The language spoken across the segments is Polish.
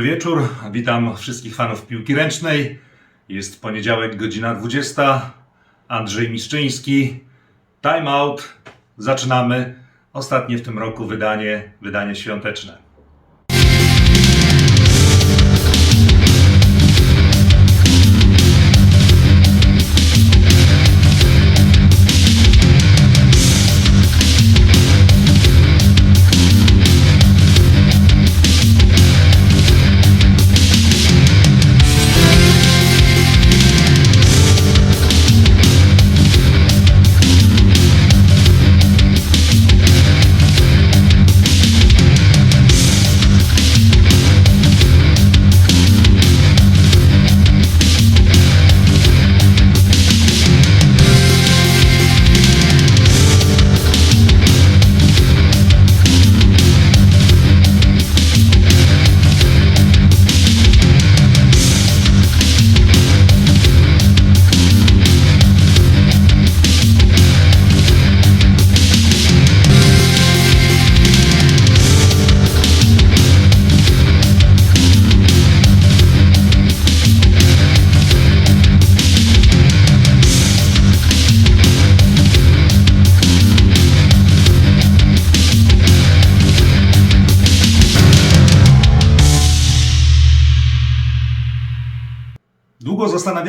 Dobry wieczór, witam wszystkich fanów piłki ręcznej. Jest poniedziałek, godzina 20. Andrzej Miszczyński. Time out. Zaczynamy. Ostatnie w tym roku wydanie, wydanie świąteczne.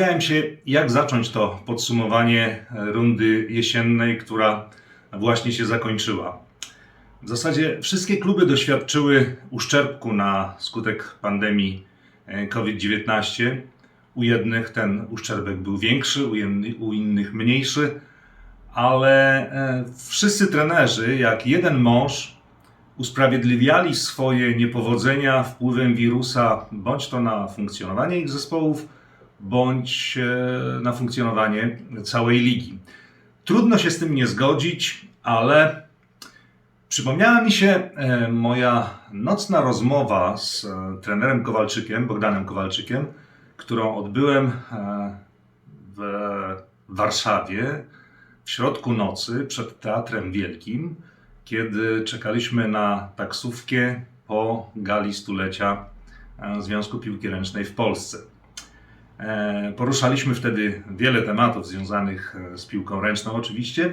Zastanawiałem się, jak zacząć to podsumowanie rundy jesiennej, która właśnie się zakończyła. W zasadzie wszystkie kluby doświadczyły uszczerbku na skutek pandemii e, COVID-19. U jednych ten uszczerbek był większy, u innych mniejszy, ale e, wszyscy trenerzy, jak jeden mąż, usprawiedliwiali swoje niepowodzenia wpływem wirusa bądź to na funkcjonowanie ich zespołów, bądź e, na funkcjonowanie całej ligi. Trudno się z tym nie zgodzić, ale przypomniała mi się e, moja nocna rozmowa z e, trenerem Kowalczykiem, Bogdanem Kowalczykiem, którą odbyłem w Warszawie w środku nocy przed Teatrem Wielkim, kiedy czekaliśmy na taksówkę po gali stulecia Związku Piłki Ręcznej w Polsce. E, Poruszaliśmy wtedy wiele tematów związanych e, z piłką ręczną, oczywiście.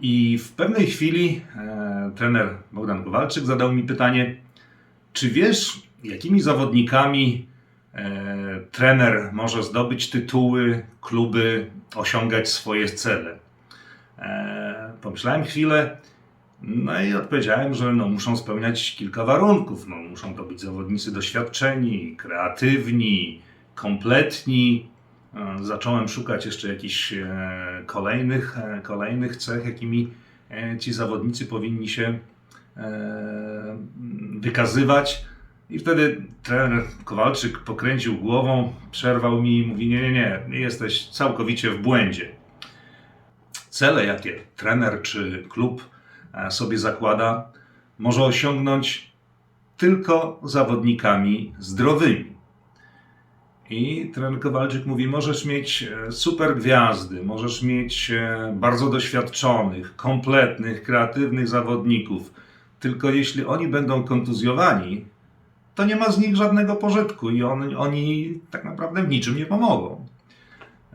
I w pewnej chwili e, trener Bogdan Kowalczyk zadał mi pytanie: Czy wiesz, jakimi zawodnikami trener może zdobyć tytuły, kluby, osiągać swoje cele? Pomyślałem chwilę. No i odpowiedziałem, że no, muszą spełniać kilka warunków. No, muszą to być zawodnicy doświadczeni, kreatywni, kompletni. E, Zacząłem szukać jeszcze jakichś e, kolejnych, e, kolejnych cech, jakimi ci zawodnicy powinni się wykazywać. I wtedy trener Kowalczyk pokręcił głową, przerwał mi i mówi: Nie, nie, nie, jesteś całkowicie w błędzie. Cele, jakie trener czy klub sobie zakłada, może osiągnąć tylko zawodnikami zdrowymi. I trener Kowalczyk mówi: Możesz mieć e, super gwiazdy, możesz mieć e, bardzo doświadczonych, kompletnych, kreatywnych zawodników. Tylko jeśli oni będą kontuzjowani, to nie ma z nich żadnego pożytku i on, oni tak naprawdę w niczym nie pomogą.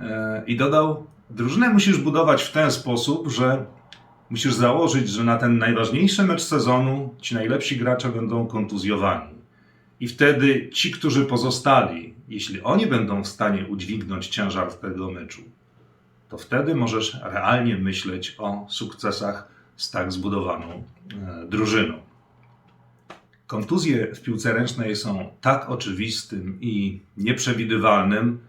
E, I dodał: Drużynę musisz budować w ten sposób, że musisz założyć, że na ten najważniejszy mecz sezonu ci najlepsi gracze będą kontuzjowani. I wtedy ci, którzy pozostali, jeśli oni będą w stanie udźwignąć ciężar tego meczu, to wtedy możesz realnie myśleć o sukcesach z tak zbudowaną e, drużyną. Kontuzje w piłce ręcznej są tak oczywistym i nieprzewidywalnym,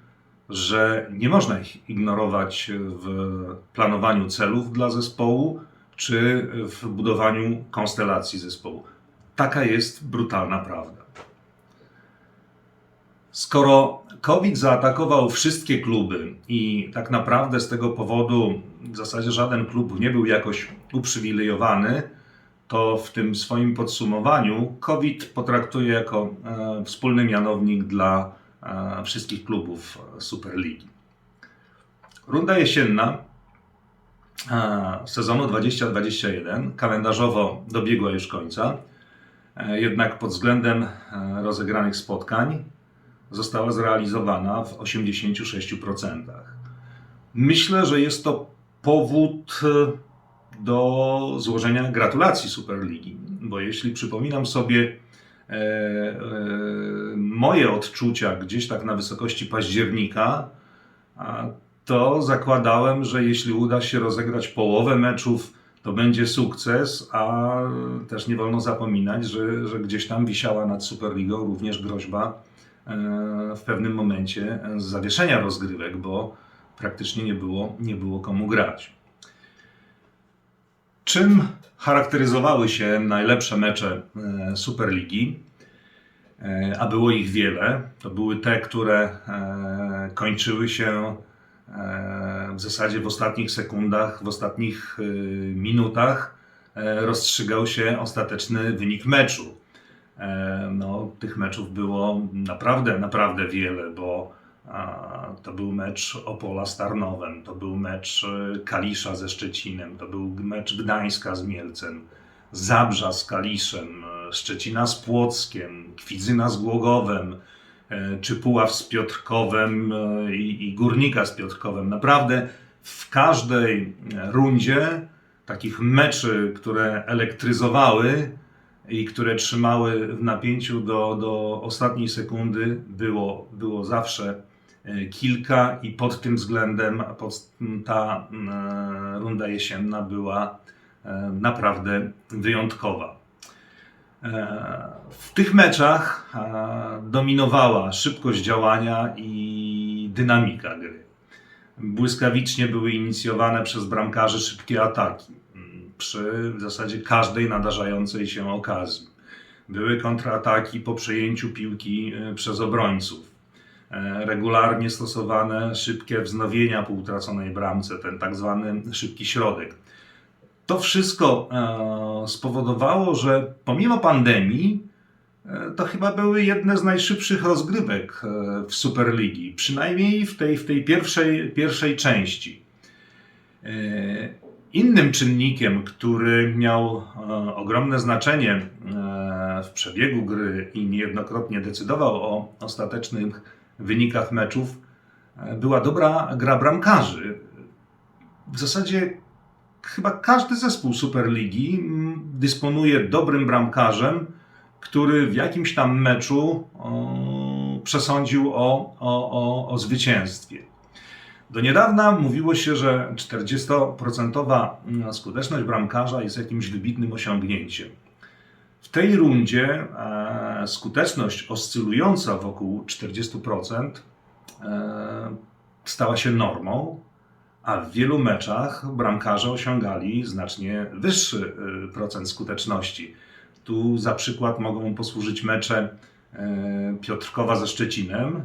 że nie można ich ignorować w planowaniu celów dla zespołu czy w budowaniu konstelacji zespołu. Taka jest brutalna prawda. Skoro COVID zaatakował wszystkie kluby i tak naprawdę z tego powodu w zasadzie żaden klub nie był jakoś uprzywilejowany, to w tym swoim podsumowaniu COVID potraktuję jako e, wspólny mianownik dla e, wszystkich klubów Superligi. Runda jesienna e, sezonu 2021 kalendarzowo dobiegła już końca. jednak pod względem rozegranych spotkań została zrealizowana w 86%. Myślę, że jest to powód e, do złożenia gratulacji Superligi, bo jeśli przypominam sobie e, e, moje odczucia gdzieś tak na wysokości października, to zakładałem, że jeśli uda się rozegrać połowę meczów, to będzie sukces, a też nie wolno zapominać, że, że gdzieś tam wisiała nad Superligą również groźba w pewnym momencie zawieszenia rozgrywek, bo praktycznie nie było, nie było komu grać. Czym charakteryzowały się najlepsze mecze e, Superligi? E, A było ich wiele. To były te, które e, kończyły się e, w zasadzie w ostatnich sekundach, w ostatnich e, minutach e, rozstrzygał się ostateczny wynik meczu. E, No, tych meczów było naprawdę, naprawdę wiele, bo to był mecz Opola z Tarnowem, to był mecz e, Kalisza ze Szczecinem, to był mecz Gdańska z Mielcem, Zabrza z Kaliszem, e, Szczecina z Płockiem, Kwidzyna z Głogowem, czy Puław z Piotrkowem i, i Górnika z Piotrkowem. Naprawdę w każdej rundzie takich meczy, które elektryzowały i które trzymały w napięciu do, do ostatniej sekundy, było, było zawsze e, kilka i pod tym względem pod, ta runda jesienna była e, naprawdę wyjątkowa. E, W tych meczach dominowała szybkość działania i dynamika gry. Błyskawicznie były inicjowane przez bramkarzy szybkie ataki przy w zasadzie każdej nadarzającej się okazji. Były kontrataki po przejęciu piłki e, przez obrońców. E, Regularnie stosowane szybkie wznowienia po utraconej bramce, ten tak zwany szybki środek. To wszystko e, spowodowało, że pomimo pandemii, to chyba były jedne z najszybszych rozgrywek w Superligi, przynajmniej w tej, w tej pierwszej, pierwszej części. Innym czynnikiem, który miał e, ogromne znaczenie e, w przebiegu gry i niejednokrotnie decydował o ostatecznych wynikach meczów, e, była dobra gra bramkarzy. W zasadzie chyba każdy zespół Superligi dysponuje dobrym bramkarzem, który w jakimś tam meczu przesądził o, o, o, o zwycięstwie. Do niedawna mówiło się, że 40% skuteczność bramkarza jest jakimś wybitnym osiągnięciem. W tej rundzie e, skuteczność oscylująca wokół 40% e, stała się normą, a w wielu meczach bramkarze osiągali znacznie wyższy e, procent skuteczności. Tu za przykład mogą posłużyć mecze Piotrkowa ze Szczecinem,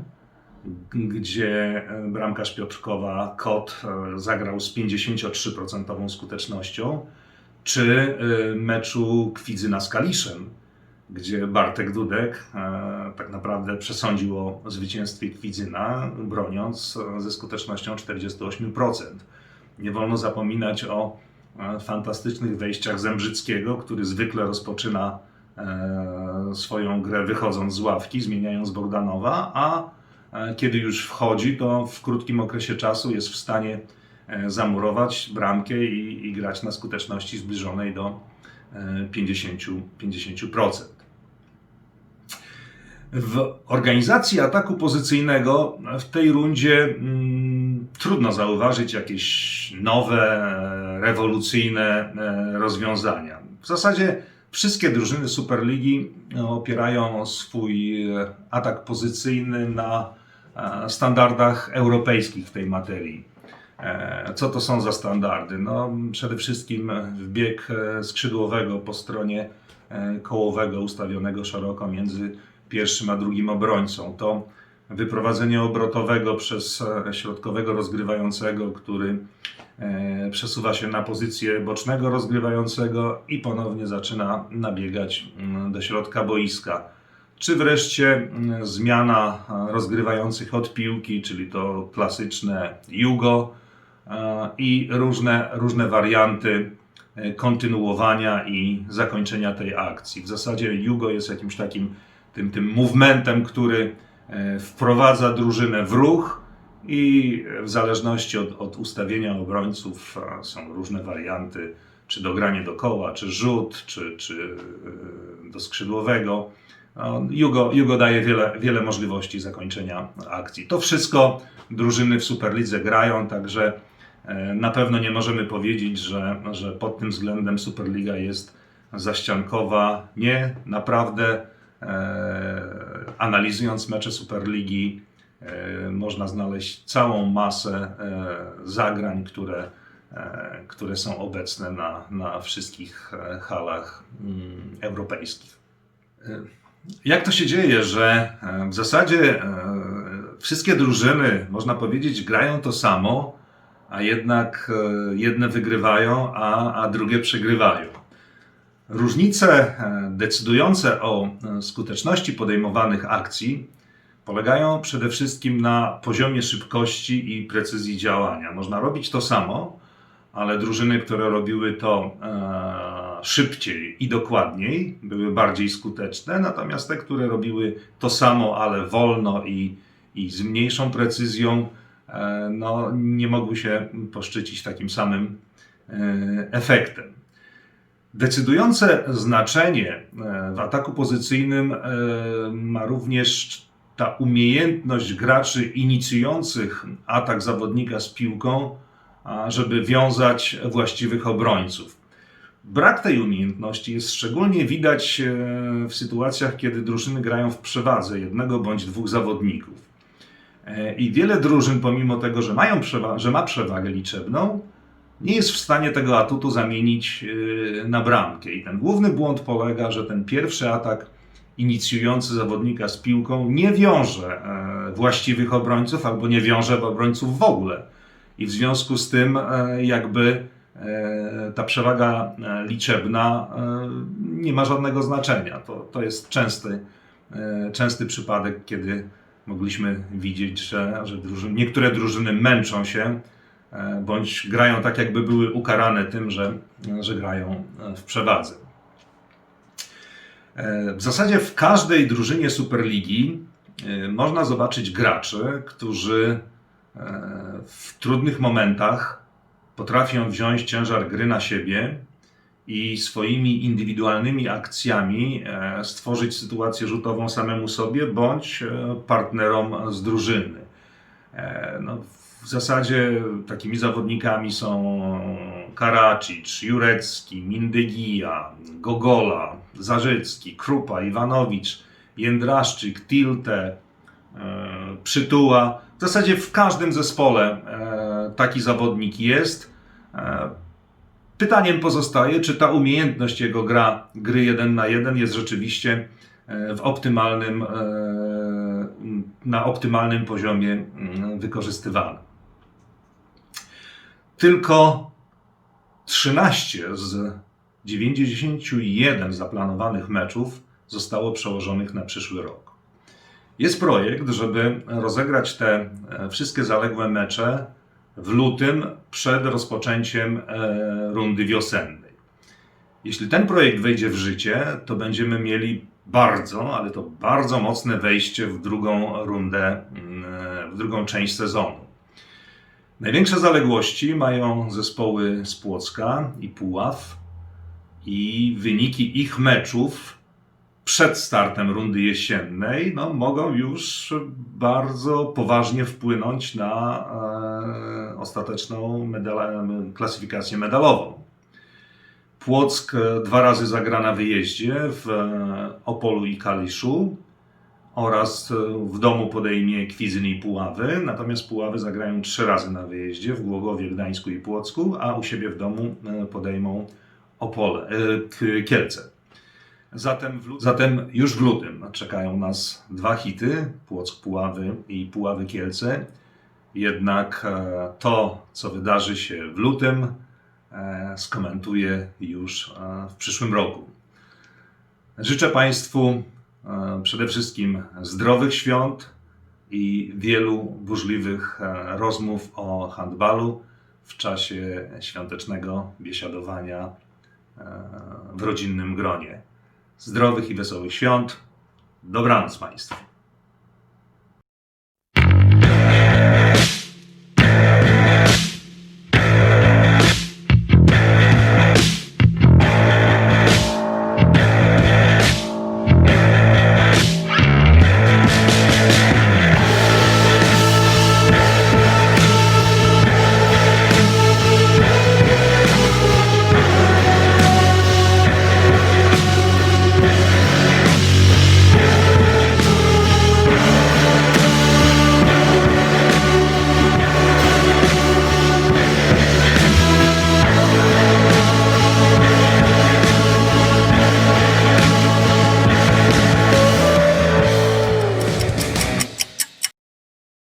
gdzie e, bramkarz Piotrkowa Kot e, zagrał z 53% skutecznością, czy e, meczu Kwidzyna z Kaliszem, gdzie Bartek Dudek tak naprawdę przesądził o zwycięstwie Kwidzyna, broniąc ze skutecznością 48%. Nie wolno zapominać o fantastycznych wejściach Zembrzyckiego, który zwykle rozpoczyna swoją grę wychodząc z ławki, zmieniając Bogdanowa, a kiedy już wchodzi, to w krótkim okresie czasu jest w stanie e, zamurować bramkę i, i grać na skuteczności zbliżonej do e, 50, 50%. W organizacji ataku pozycyjnego w tej rundzie mm, trudno zauważyć jakieś nowe, e, rewolucyjne e, rozwiązania. W zasadzie wszystkie drużyny Superligi e, opierają swój e, atak pozycyjny na e, standardach europejskich w tej materii. E, Co to są za standardy? No, przede wszystkim wbieg e, skrzydłowego po stronie e, kołowego ustawionego szeroko między pierwszym a drugim obrońcą. To wyprowadzenie obrotowego przez e, środkowego rozgrywającego, który e, przesuwa się na pozycję bocznego rozgrywającego i ponownie zaczyna nabiegać mm, do środka boiska. Czy wreszcie mm, zmiana e, rozgrywających od piłki, czyli to klasyczne jugo e, i różne, różne warianty e, kontynuowania i zakończenia tej akcji. W zasadzie Jugo jest jakimś takim tym, tym movementem, który wprowadza drużynę w ruch i w zależności od, od ustawienia obrońców są różne warianty, czy dogranie do koła, czy rzut, czy, czy do skrzydłowego. Jugo, Jugo daje wiele, wiele możliwości zakończenia akcji. To wszystko drużyny w Superlidze grają, także e, na pewno nie możemy powiedzieć, że, że pod tym względem Superliga jest zaściankowa. Nie, naprawdę e, analizując mecze Superligi e, można znaleźć całą masę e, zagrań, które, e, które są obecne na, na wszystkich e, halach mm, europejskich. Jak to się dzieje, że e, w zasadzie e, wszystkie drużyny, można powiedzieć, grają to samo, a jednak e, jedne wygrywają, a, a drugie przegrywają? Różnice decydujące o skuteczności podejmowanych akcji polegają przede wszystkim na poziomie szybkości i precyzji działania. Można robić to samo, ale drużyny, które robiły to szybciej i dokładniej, były bardziej skuteczne, natomiast te, które robiły to samo, ale wolno i, i z mniejszą precyzją, e, no, nie mogły się poszczycić takim samym e, efektem. Decydujące znaczenie e, w ataku pozycyjnym ma również ta umiejętność graczy inicjujących atak zawodnika z piłką, żeby wiązać właściwych obrońców. Brak tej umiejętności jest szczególnie widać e, w sytuacjach, kiedy drużyny grają w przewadze jednego bądź dwóch zawodników. E, I wiele drużyn, pomimo tego, że, mają przewa- że ma przewagę liczebną, nie jest w stanie tego atutu zamienić e, na bramkę. I ten główny błąd polega, że ten pierwszy atak inicjujący zawodnika z piłką nie wiąże właściwych obrońców albo nie wiąże obrońców w ogóle. I w związku z tym, jakby ta przewaga e, liczebna e, nie ma żadnego znaczenia. To, to jest częsty, e, częsty przypadek, kiedy mogliśmy widzieć, że, że drużyn, niektóre drużyny męczą się e, bądź grają tak, jakby były ukarane tym, że, że grają e, w przewadze. E, W zasadzie w każdej drużynie Superligi e, można zobaczyć graczy, którzy e, w trudnych momentach potrafią wziąć ciężar gry na siebie i swoimi indywidualnymi akcjami e, stworzyć sytuację rzutową samemu sobie bądź e, partnerom z drużyny. E, No, w zasadzie takimi zawodnikami są Karacic, Jurecki, Mindygija, Gogola, Zarzycki, Krupa, Iwanowicz, Jędraszczyk, Tilte, Przytuła. W zasadzie w każdym zespole taki zawodnik jest. E, Pytaniem pozostaje, czy ta umiejętność jego gra, gry jeden na jeden jest rzeczywiście e, w optymalnym, e, na optymalnym poziomie mm, wykorzystywana. Tylko 13 z 91 zaplanowanych meczów zostało przełożonych na przyszły rok. Jest projekt, żeby rozegrać te wszystkie zaległe mecze w lutym przed rozpoczęciem e, rundy wiosennej. Jeśli ten projekt wejdzie w życie, to będziemy mieli bardzo, ale to bardzo mocne wejście w drugą rundę, mm, w drugą część sezonu. Największe zaległości mają zespoły z Płocka i Puław i wyniki ich meczów przed startem rundy jesiennej no, mogą już bardzo poważnie wpłynąć na e, ostateczną klasyfikację medalową. Płock e, dwa razy zagra na wyjeździe w e, Opolu i Kaliszu oraz e, w domu podejmie Kwizyny i Puławy, natomiast Puławy zagrają trzy razy na wyjeździe w Głogowie, Gdańsku i Płocku, a u siebie w domu podejmą Opole, Kielce. Zatem, w, lu- zatem już w lutym czekają nas dwa hity, Płock Puławy i Puławy Kielce. Jednak e, to, co wydarzy się w lutym, e, skomentuję już e, w przyszłym roku. Życzę Państwu przede wszystkim zdrowych świąt i wielu burzliwych rozmów o handbalu w czasie świątecznego biesiadowania w rodzinnym gronie. Zdrowych i wesołych świąt. Dobranoc Państwu.